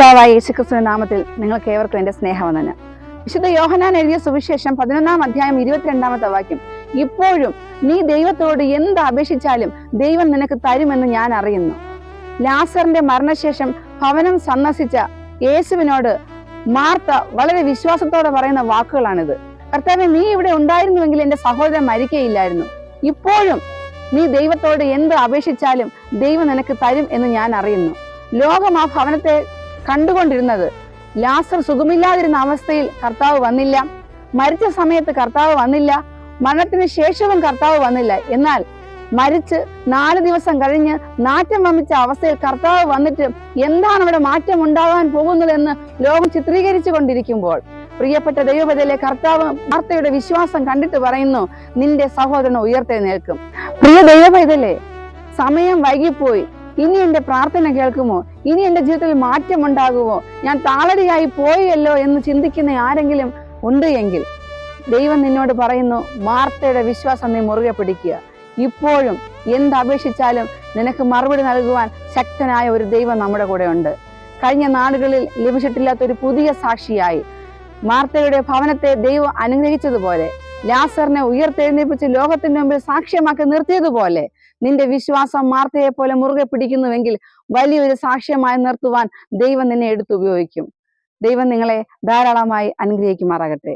കർത്താവായ യേശുക്രിസ്തുവിന്റെ നാമത്തിൽ നിങ്ങൾക്ക് ഏവർക്കും എന്റെ സ്നേഹവന്ദനം വിശുദ്ധ യോഹനാൻ എഴുതിയ സുവിശേഷം പതിനൊന്നാം അധ്യായം ഇരുപത്തിരണ്ടാമത്തെ വാക്യം ഇപ്പോഴും നീ ദൈവത്തോട് എന്ത് അപേക്ഷിച്ചാലും ദൈവം നിനക്ക് തരുമെന്ന് ഞാൻ അറിയുന്നു. ലാസറിന്റെ മരണശേഷം ഭവനം സന്ദർശിച്ച യേശുവിനോട് മാർത്ത വളരെ വിശ്വാസത്തോടെ പറയുന്ന വാക്കുകളാണിത്. കർത്താവെ നീ ഇവിടെ ഉണ്ടായിരുന്നുവെങ്കിൽ എന്റെ സഹോദരൻ മരിക്കയില്ലായിരുന്നു. ഇപ്പോഴും നീ ദൈവത്തോട് എന്ത് അപേക്ഷിച്ചാലും ദൈവം നിനക്ക് തരും എന്ന് ഞാൻ അറിയുന്നു. ലോകം ആ ഭവനത്തെ കണ്ടുകൊണ്ടിരുന്നത്. ലാസർ സുഖമില്ലാതിരുന്ന അവസ്ഥയിൽ കർത്താവ് വന്നില്ല. മരിച്ച സമയത്ത് കർത്താവ് വന്നില്ല. മരണത്തിന് ശേഷവും കർത്താവ് വന്നില്ല. എന്നാൽ മരിച്ച് നാല് ദിവസം കഴിഞ്ഞ് നാറ്റം വമിച്ച അവസ്ഥയിൽ കർത്താവ് വന്നിട്ട് എന്താണ് അവിടെ മാറ്റം ഉണ്ടാകാൻ പോകുന്നതെന്ന് ലോകം ചിത്രീകരിച്ചു കൊണ്ടിരിക്കുമ്പോൾ പ്രിയപ്പെട്ട ദൈവപതിലെ കർത്താവ് വാർത്തയുടെ വിശ്വാസം കണ്ടിട്ട് പറയുന്നു നിന്റെ സഹോദരൻ ഉയർത്തെഴുന്നേൽക്കും. പ്രിയ ദൈവപൈതലേ സമയം വൈകിപ്പോയി. ഇനി എന്റെ പ്രാർത്ഥന കേൾക്കുമോ? ഇനി എന്റെ ജീവിതത്തിൽ മാറ്റമുണ്ടാകുമോ? ഞാൻ താളടിയായി പോയല്ലോ എന്ന് ചിന്തിക്കുന്ന ആരെങ്കിലും ഉണ്ട് എങ്കിൽ ദൈവം നിന്നോട് പറയുന്നു മാർത്തയുടെ വിശ്വാസം നീ മുറുകെ പിടിക്കുക. ഇപ്പോഴും എന്തപേക്ഷിച്ചാലും നിനക്ക് മറുപടി നൽകുവാൻ ശക്തനായ ഒരു ദൈവം നമ്മുടെ കൂടെ ഉണ്ട്. കഴിഞ്ഞ നാടുകളിൽ ലഭിച്ചിട്ടില്ലാത്ത ഒരു പുതിയ സാക്ഷിയായി മാർത്തയുടെ ഭവനത്തെ ദൈവം അനുഗ്രഹിച്ചതുപോലെ ലാസറിനെ ഉയർത്തെഴുന്നേൽപ്പിച്ച് ലോകത്തിന്റെ മുമ്പിൽ സാക്ഷ്യമാക്കി നിർത്തിയതുപോലെ നിന്റെ വിശ്വാസം മാർത്തയെ പോലെ മുറുകെ പിടിക്കുന്നുവെങ്കിൽ വലിയൊരു സാക്ഷ്യമായി നിർത്തുവാൻ ദൈവം നിന്നെ എടുത്തുപയോഗിക്കും. ദൈവം നിങ്ങളെ ധാരാളമായി അനുഗ്രഹിക്കുമാറാകട്ടെ.